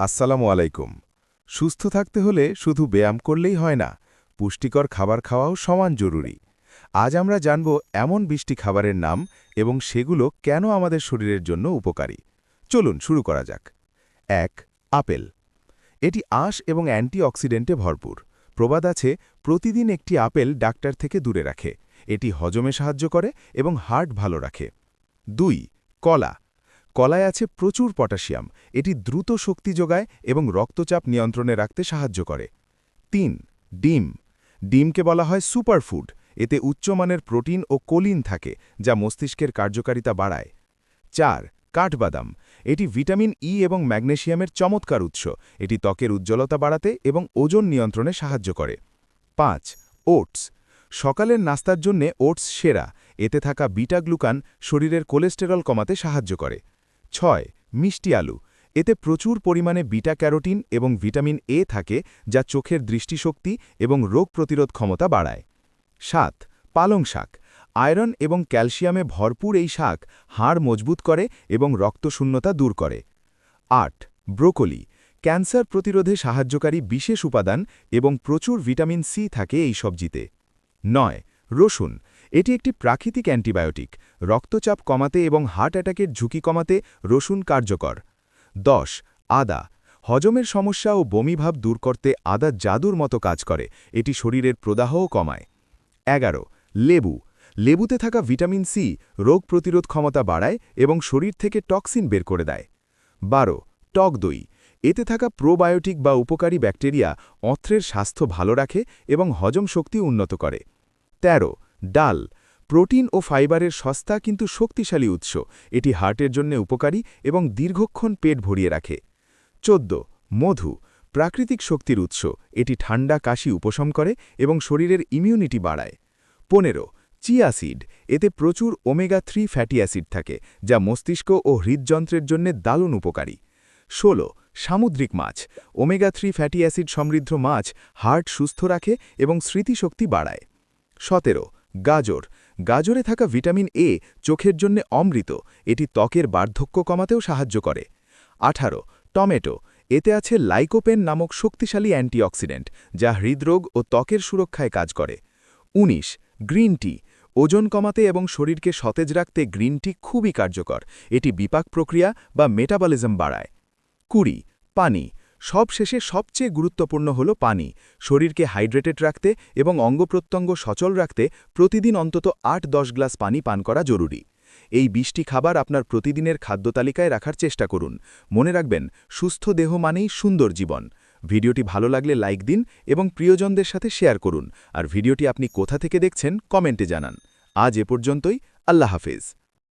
আসসালামু আলাইকুম। সুস্থ থাকতে হলে শুধু ব্যায়াম করলেই হয় না, পুষ্টিকর খাবার খাওয়াও সমান জরুরি। আজ আমরা জানব এমন বৃষ্টি খাবারের নাম এবং সেগুলো কেন আমাদের শরীরের জন্য উপকারী। চলুন শুরু করা যাক। এক, আপেল। এটি আঁশ এবং অ্যান্টিঅক্সিডেন্টে ভরপুর। প্রবাদ আছে, প্রতিদিন একটি আপেল ডাক্তার থেকে দূরে রাখে। এটি হজমে সাহায্য করে এবং হার্ট ভালো রাখে। দুই, কলা। কলায় আছে প্রচুর পটাশিয়াম। এটি দ্রুত শক্তি যোগায় এবং রক্তচাপ নিয়ন্ত্রণে রাখতে সাহায্য করে। তিন, ডিম। ডিমকে বলা হয় সুপারফুড। এতে উচ্চমানের প্রোটিন ও কোলিন থাকে, যা মস্তিষ্কের কার্যকারিতা বাড়ায়। চার, কাঠবাদাম। এটি ভিটামিন ই এবং ম্যাগনেশিয়ামের চমৎকার উৎস। এটি ত্বকের উজ্জ্বলতা বাড়াতে এবং ওজন নিয়ন্ত্রণে সাহায্য করে। পাঁচ, ওটস। সকালের নাস্তার জন্যে ওটস সেরা। এতে থাকা বিটা গ্লুকান শরীরের কোলেস্টেরল কমাতে সাহায্য করে। ছয়, মিষ্টি আলু। এতে প্রচুর পরিমাণে বিটা ক্যারোটিন এবং ভিটামিন এ থাকে যা চোখের দৃষ্টিশক্তি এবং রোগ প্রতিরোধ ক্ষমতা বাড়ায়। সাত, পালং শাক। আয়রন এবং ক্যালসিয়ামে ভরপুর এই শাক হাড় মজবুত করে এবং রক্তশূন্যতা দূর করে। আট, ব্রোকলি। ক্যান্সার প্রতিরোধে সাহায্যকারী বিশেষ উপাদান এবং প্রচুর ভিটামিন সি থাকে এই সবজিতে। নয়, রসুন। এটি একটি প্রাকৃতিক অ্যান্টিবায়োটিক। রক্তচাপ কমাতে এবং হার্ট অ্যাটাকের ঝুঁকি কমাতে রসুন কার্যকর। দশ, আদা। হজমের সমস্যা ও বমিভাব দূর করতে আদা জাদুর মতো কাজ করে, এটি শরীরের প্রদাহও কমায়। এগারো, লেবু। লেবুতে থাকা ভিটামিন সি রোগ প্রতিরোধ ক্ষমতা বাড়ায় এবং শরীর থেকে টক্সিন বের করে দেয়। বারো, টক দই। এতে থাকা প্রোবায়োটিক বা উপকারী ব্যাকটেরিয়া অন্ত্রের স্বাস্থ্য ভালো রাখে এবং হজম শক্তি উন্নত করে। ১৩ ডাল। প্রোটিন ও ফাইবারের সস্তা কিন্তু শক্তিশালী উৎস। এটি হার্টের জন্য উপকারী এবং দীর্ঘক্ষণ পেট ভরিয়ে রাখে। ১৪ মধু, প্রাকৃতিক শক্তির উৎস। এটি ঠান্ডা কাশি উপশম করে এবং শরীরের ইমিউনিটি বাড়ায়। পনেরো চিয়াসিড এতে প্রচুর ওমেগা থ্রি ফ্যাটি অ্যাসিড থাকে, যা মস্তিষ্ক ও হৃদযন্ত্রের জন্য দারুণ উপকারী। ১৬ সামুদ্রিক মাছ। ওমেগা থ্রি ফ্যাটি অ্যাসিড সমৃদ্ধ মাছ হার্ট সুস্থ রাখে এবং স্মৃতিশক্তি বাড়ায়। সতেরো, গাজর। গাজরে থাকা ভিটামিন এ চোখের জন্য অমৃত, এটি ত্বকের বার্ধক্য কমাতেও সাহায্য করে। আঠারো, টমেটো, এতে আছে লাইকোপেন নামক শক্তিশালী অ্যান্টিঅক্সিডেন্ট, যা হৃদরোগ ও ত্বকের সুরক্ষায় কাজ করে। ১৯ গ্রিন টি, ওজন কমাতে এবং শরীরকে সতেজ রাখতে গ্রিন টি খুবই কার্যকর, এটি বিপাক প্রক্রিয়া বা মেটাবলিজম বাড়ায়। কুড়ি, পানি সবশেষে সবচেয়ে গুরুত্বপূর্ণ হল পানি, শরীরকে হাইড্রেটেড রাখতে এবং অঙ্গপ্রত্যঙ্গ সচল রাখতে প্রতিদিন অন্তত আট দশ গ্লাস পানি পান করা জরুরি। এই বৃষ্টি খাবার আপনার প্রতিদিনের খাদ্য তালিকায় রাখার চেষ্টা করুন। মনে রাখবেন, সুস্থ দেহ মানেই সুন্দর জীবন। ভিডিওটি ভালো লাগলে লাইক দিন এবং প্রিয়জনদের সাথে শেয়ার করুন। আর ভিডিওটি আপনি কোথা থেকে দেখছেন, কমেন্টে জানান। আজ এ পর্যন্তই, আল্লাহ হাফেজ।